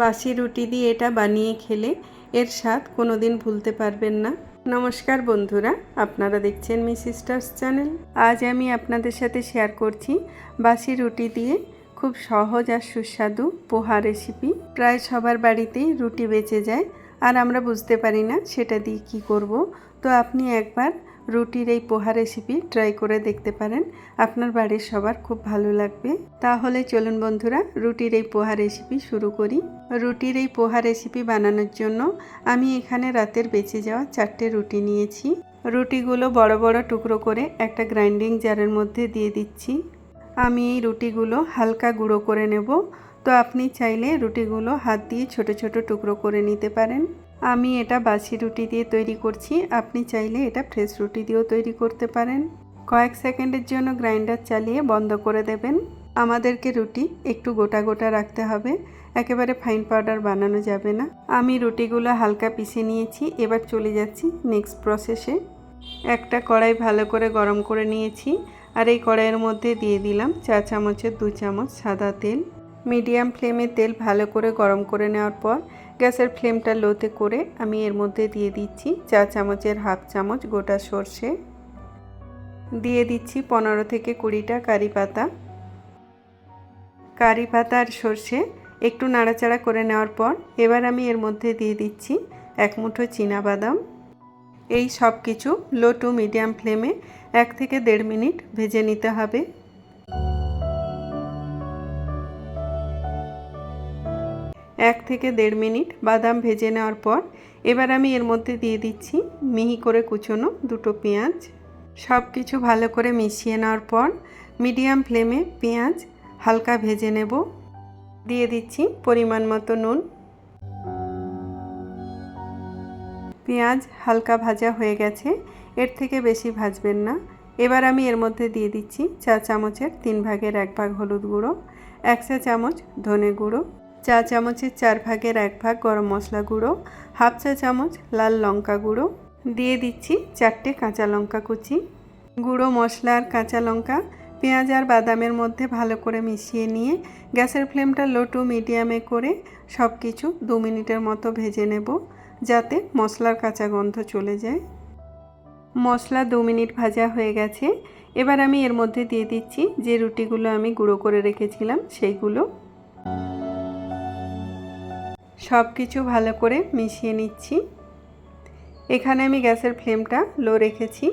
বাসি রুটি দিয়ে এটা বানিয়ে খেলে এর স্বাদ কোনো দিন ভুলতে পারবেন না। নমস্কার বন্ধুরা, আপনারা দেখছেন মি সিস্টার্স চ্যানেল। আজ আমি আপনাদের সাথে শেয়ার করছি বাসি রুটি দিয়ে খুব সহজ আর সুস্বাদু পোহা রেসিপি প্রায় সবার বাড়িতেই রুটি বেঁচে যায়, আর আমরা বুঝতে পারি না সেটা দিয়ে কি করব। তো আপনি একবার রুটির এই পোহা রেসিপি ট্রাই করে দেখতে পারেন। আপনার বাড়ির সবার খুব ভালো লাগবে। তাহলে চলুন বন্ধুরা, রুটির এই পোহা রেসিপি শুরু করি। রুটির এই পোহা রেসিপি বানানোর জন্য আমি এখানে রাতের বেঁচে যাওয়া চারটে রুটি নিয়েছি। রুটিগুলো বড় বড় টুকরো করে একটা গ্রাইন্ডিং জারের মধ্যে দিয়ে দিচ্ছি। আমি এই রুটিগুলো হালকা গুঁড়ো করে নেব। তো আপনি চাইলে রুটিগুলো হাত দিয়ে ছোট ছোট টুকরো করে নিতে পারেন। আমি এটা বাসি রুটি দিয়ে তৈরি করছি। আপনি চাইলে এটা ফ্রেশ রুটি দিয়েও তৈরি করতে পারেন। কয়েক সেকেন্ডের জন্য গ্রাইন্ডার চালিয়ে বন্ধ করে দেবেন। আমাদেরকে রুটি একটু গোটা গোটা রাখতে হবে। একেবারে ফাইন পাউডার বানানো যাবে না। আমি রুটিগুলো হালকা পিষে নিয়েছি। এবার চলে যাচ্ছি নেক্সট প্রসেসে। একটা কড়াই ভালো করে গরম করে নিয়েছি। আর এই কড়াইয়ের মধ্যে দিয়ে দিলাম চা চামচের দু চামচ সাদা তেল। মিডিয়াম ফ্লেমে তেল ভালো করে গরম করে নেওয়ার পর গ্যাসের ফ্লেমটা লোতে করে আমি এর মধ্যে দিয়ে দিচ্ছি চা চামচের হাফ চামচ গোটা সর্ষে। দিয়ে দিচ্ছি পনেরো থেকে কুড়িটা কারি পাতা। কারি পাতা আর সর্ষে একটু নাড়াচাড়া করে নেওয়ার পর এবার আমি এর মধ্যে দিয়ে দিচ্ছি এক মুঠো বাদাম এই সব কিছু লো টু মিডিয়াম ফ্লেমে এক থেকে দেড় মিনিট ভেজে নিতে হবে। এক থেকে দেড় মিনিট বাদাম ভেজে নেওয়ার পর এবার আমি এর মধ্যে দিয়ে দিচ্ছি মিহি করে কুচোনো দুটো পেঁয়াজ। সব কিছু ভালো করে মিশিয়ে নেওয়ার পর মিডিয়াম ফ্লেমে পেঁয়াজ হালকা ভেজে নেব। দিয়ে দিচ্ছি পরিমাণ মতো নুন। পেঁয়াজ হালকা ভাজা হয়ে গেছে, এর থেকে বেশি ভাজবেন না। এবার আমি এর মধ্যে দিয়ে দিচ্ছি চা চামচের তিন ভাগের এক ভাগ হলুদ গুঁড়ো, এক চা চামচ ধনে গুঁড়ো। চা চামচের চার ভাগের এক ভাগ গরম মশলা গুঁড়ো, হাফ চা চামচ লাল লঙ্কা গুঁড়ো, দিয়ে দিচ্ছি চারটে কাঁচা লঙ্কা কুচি। গুঁড়ো মশলা আর কাঁচা লঙ্কা, পেঁয়াজ আর বাদামের মধ্যে ভালো করে মিশিয়ে নিয়ে গ্যাসের ফ্লেমটা লো টু মিডিয়ামে করে সব কিছু দু মিনিটের মতো ভেজে নেব, যাতে মশলার কাঁচা গন্ধ চলে যায়। মশলা দু মিনিট ভাজা হয়ে গেছে। এবার আমি এর মধ্যে দিয়ে দিচ্ছি যে রুটিগুলো আমি গুঁড়ো করে রেখেছিলাম, সেইগুলো। সব কিছু ভালো করে মিশিয়ে নিচ্ছি। এখানে আমি গ্যাসের ফ্লেমটা লো রেখেছি।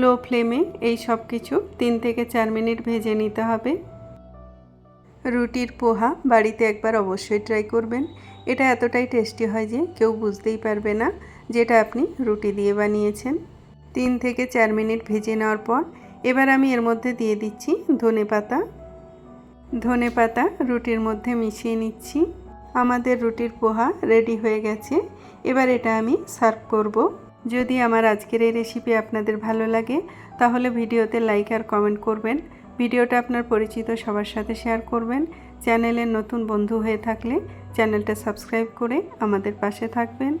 লো ফ্লেমে এই সব কিছু তিন থেকে চার মিনিট ভেজে নিতে হবে। রুটির পোহা বাড়িতে একবার অবশ্যই ট্রাই করবেন। এটা এতটাই টেস্টি হয় যে কেউ বুঝতেই পারবে না যেটা আপনি রুটি দিয়ে বানিয়েছেন। তিন থেকে চার মিনিট ভেজে নেওয়ার পর এবার আমি এর মধ্যে দিয়ে দিচ্ছি ধনে পাতা ধনে পাতা রুটির মধ্যে মিশিয়ে নিচ্ছি। আমাদের রুটির পোহা রেডি হয়ে গেছে। এবার এটা আমি সার্ভ করব। যদি আমার আজকের এই রেসিপি আপনাদের ভালো লাগে, তাহলে ভিডিওতে লাইক আর কমেন্ট করবেন। ভিডিওটা আপনার পরিচিত সবার সাথে শেয়ার করবেন। চ্যানেলের নতুন বন্ধু হয়ে থাকলে চ্যানেলটা সাবস্ক্রাইব করে আমাদের পাশে থাকবেন।